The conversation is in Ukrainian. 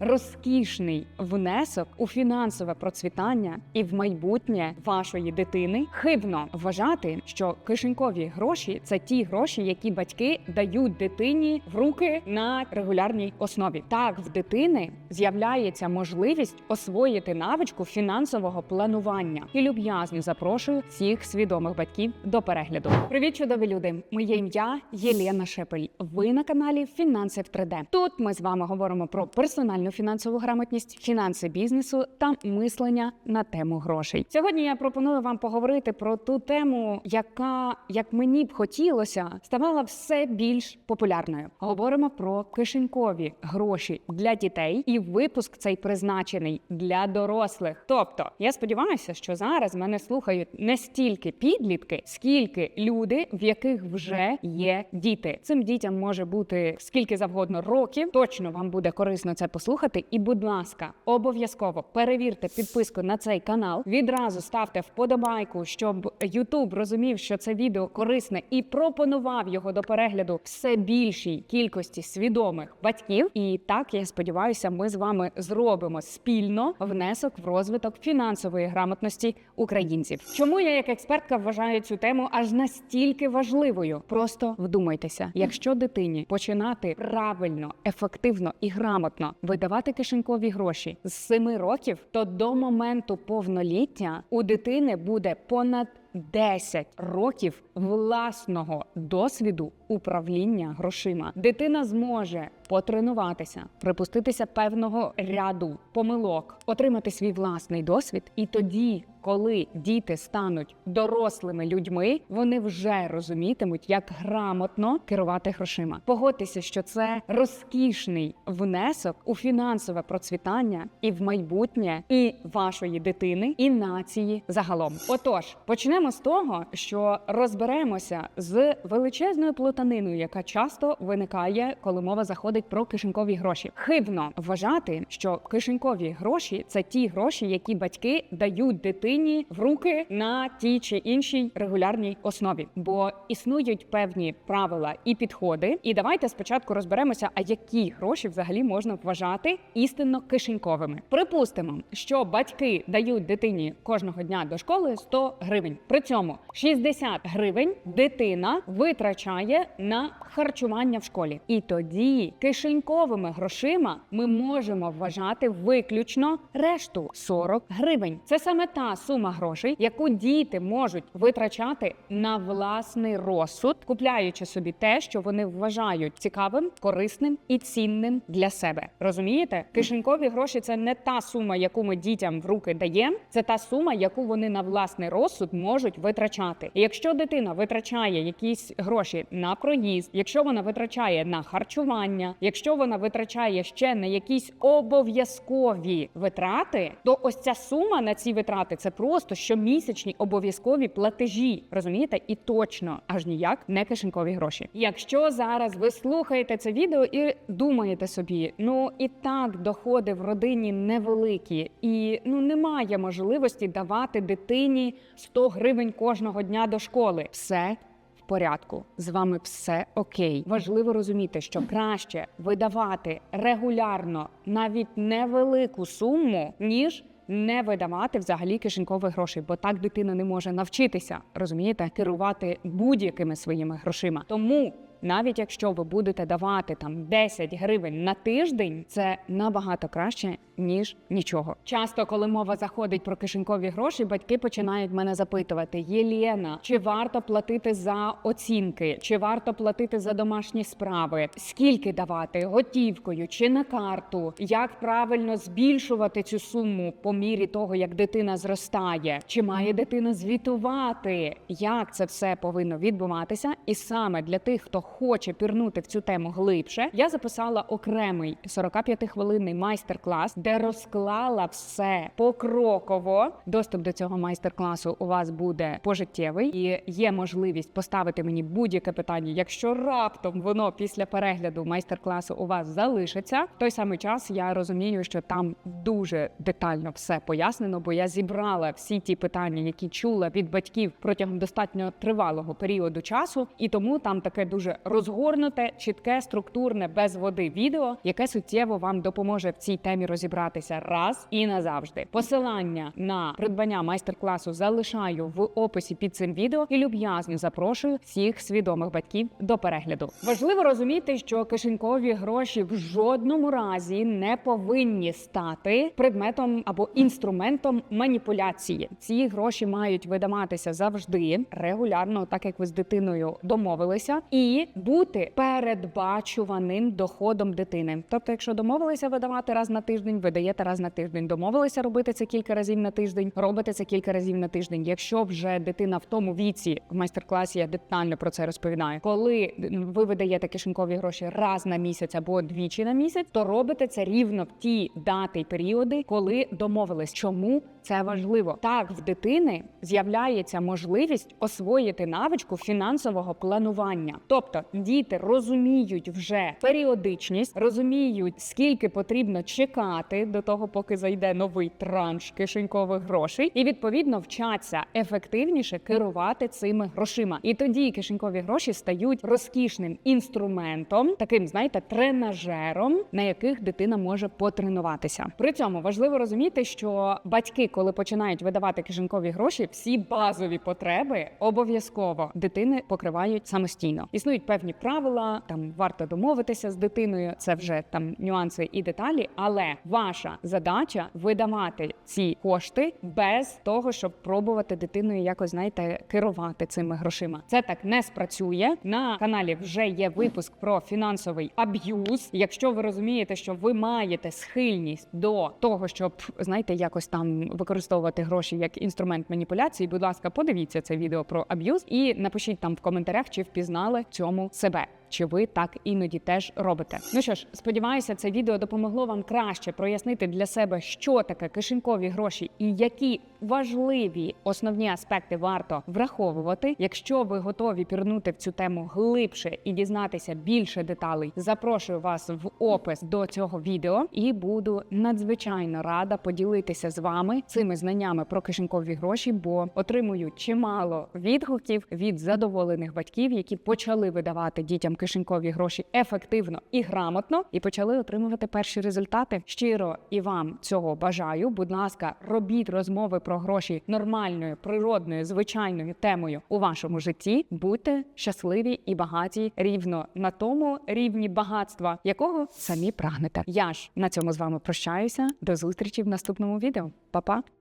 розкішний внесок у фінансове процвітання і в майбутнє вашої дитини. Хибно вважати, що кишенькові гроші це ті гроші, які батьки дають дитині в руки на регулярній основі. Так, в дитини з'являється можливість освоїти навичку фінансового планування. І люб'язно запрошую всіх свідомих батьків до перегляду. Привіт, чудові люди! Моє ім'я Єлена Шепель. Ви на каналі Фінанси в 3D. Тут ми з вами говоримо про персональну фінансову грамотність, фінанси бізнесу та мислення на тему грошей. Сьогодні я пропоную вам поговорити про ту тему, яка, як мені б хотілося, ставала все більш популярною. Говоримо про кишенькові гроші для дітей, і випуск цей призначений для дорослих. Тобто, я сподіваюся, що зараз мене слухають не стільки підлітки, скільки люди, в яких вже є діти. Цим дітям може бути скільки завгодно років. Точно вам буде корисно це послухати. І, будь ласка, обов'язково перевірте підписку на цей канал. Відразу ставте вподобайку, щоб YouTube розумів, що це відео корисне і пропонував його до перегляду все більшій кількості свідомих батьків. І так я сподіваюся, ми з вами зробимо спільно внесок в розвиток фінансової грамотності українців. Чому я як експертка вважаю цю тему аж настільки важливою? Просто вдумайтеся, якщо дитині починати правильно, ефективно і грамотно видавати кишенькові гроші. З 7 років, то до моменту повноліття у дитини буде понад 10 років власного досвіду управління грошима. Дитина зможе потренуватися, припуститися певного ряду помилок, отримати свій власний досвід, і тоді, коли діти стануть дорослими людьми, вони вже розумітимуть, як грамотно керувати грошима. Погодьтеся, що це розкішний внесок у фінансове процвітання і в майбутнє і вашої дитини, і нації загалом. Отож, почнемо з того, що розберемося з величезною плутаниною, яка часто виникає, коли мова заходить про кишенькові гроші. Хибно вважати, що кишенькові гроші це ті гроші, які батьки дають дитині в руки на тій чи іншій регулярній основі, бо існують певні правила і підходи. І давайте спочатку розберемося, а які гроші взагалі можна вважати істинно кишеньковими. Припустимо, що батьки дають дитині кожного дня до школи 100 гривень. При цьому 60 гривень дитина витрачає на харчування в школі. І тоді кишеньковими грошима ми можемо вважати виключно решту 40 гривень. Це саме та сума грошей, яку діти можуть витрачати на власний розсуд, купляючи собі те, що вони вважають цікавим, корисним і цінним для себе. Розумієте? Кишенькові гроші це не та сума, яку ми дітям в руки даємо, це та сума, яку вони на власний розсуд можуть витрачати. І якщо дитина витрачає якісь гроші на проїзд, якщо вона витрачає на харчування, якщо вона витрачає ще на якісь обов'язкові витрати, то ось ця сума на ці витрати це просто щомісячні обов'язкові платежі. Розумієте? І точно аж ніяк не кишенькові гроші. Якщо зараз ви слухаєте це відео і думаєте собі, ну і так доходи в родині невеликі, і ну немає можливості давати дитині 100 гривень кожного дня до школи. Все в порядку. З вами все окей. Важливо розуміти, що краще видавати регулярно навіть невелику суму, ніж не видавати взагалі кишенькових грошей, бо так дитина не може навчитися, розумієте, керувати будь-якими своїми грошима. Тому навіть якщо ви будете давати там 10 гривень на тиждень, це набагато краще ніж нічого. Часто, коли мова заходить про кишенькові гроші, батьки починають мене запитувати: Єлєна, чи варто платити за оцінки, чи варто платити за домашні справи? Скільки давати готівкою чи на карту? Як правильно збільшувати цю суму по мірі того, як дитина зростає? Чи має дитина звітувати? Як це все повинно відбуватися? І саме для тих, хто хоче пірнути в цю тему глибше, я записала окремий 45-хвилинний майстер-клас, де розклала все покроково. Доступ до цього майстер-класу у вас буде пожиттєвий і є можливість поставити мені будь-яке питання. Якщо раптом воно після перегляду майстер-класу у вас залишиться, в той самий час я розумію, що там дуже детально все пояснено, бо я зібрала всі ті питання, які чула від батьків протягом достатньо тривалого періоду часу, і тому там таке дуже розгорнуте, чітке, структурне, без води відео, яке суттєво вам допоможе в цій темі розібратися раз і назавжди. Посилання на придбання майстер-класу залишаю в описі під цим відео і люб'язно запрошую всіх свідомих батьків до перегляду. Важливо розуміти, що кишенькові гроші в жодному разі не повинні стати предметом або інструментом маніпуляції. Ці гроші мають видаватися завжди регулярно, так як ви з дитиною домовилися, і бути передбачуваним доходом дитини. Тобто, якщо домовилися видавати раз на тиждень, видаєте раз на тиждень. Домовилися робити це кілька разів на тиждень, робите це кілька разів на тиждень. Якщо вже дитина в тому віці в майстер-класі я детально про це розповідаю, коли ви видаєте кишенькові гроші раз на місяць або двічі на місяць, то робите це рівно в ті дати й періоди, коли домовились. Чому це важливо? Так в дитини з'являється можливість освоїти навичку фінансового планування. Тобто діти розуміють вже періодичність, розуміють, скільки потрібно чекати до того, поки зайде новий транш кишенькових грошей, і відповідно вчаться ефективніше керувати цими грошима. І тоді кишенькові гроші стають розкішним інструментом, таким, знаєте, тренажером, на яких дитина може потренуватися. При цьому важливо розуміти, що батьки, коли починають видавати кишенькові гроші, всі базові потреби обов'язково дитини покривають самостійно. Існують певні правила, там варто домовитися з дитиною. Це вже там нюанси і деталі. Але ваша задача видавати ці кошти без того, щоб пробувати дитиною якось знаєте керувати цими грошима. Це так не спрацює. На каналі вже є випуск про фінансовий аб'юз. Якщо ви розумієте, що ви маєте схильність до того, щоб знаєте, якось там використовувати гроші як інструмент маніпуляції, будь ласка, подивіться це відео про аб'юз і напишіть там в коментарях, чи впізнали в цьому себе. Чи ви так іноді теж робите? Ну що ж, сподіваюся, це відео допомогло вам краще прояснити для себе, що таке кишенькові гроші і які важливі основні аспекти варто враховувати. Якщо ви готові пірнути в цю тему глибше і дізнатися більше деталей, запрошую вас в опис до цього відео і буду надзвичайно рада поділитися з вами цими знаннями про кишенькові гроші, бо отримую чимало відгуків від задоволених батьків, які почали видавати дітям кишенькові гроші ефективно і грамотно, і почали отримувати перші результати. Щиро і вам цього бажаю. Будь ласка, робіть розмови про гроші нормальною, природною, звичайною темою у вашому житті. Будьте щасливі і багаті рівно на тому рівні багатства, якого самі прагнете. Я ж на цьому з вами прощаюся. До зустрічі в наступному відео. Па-па!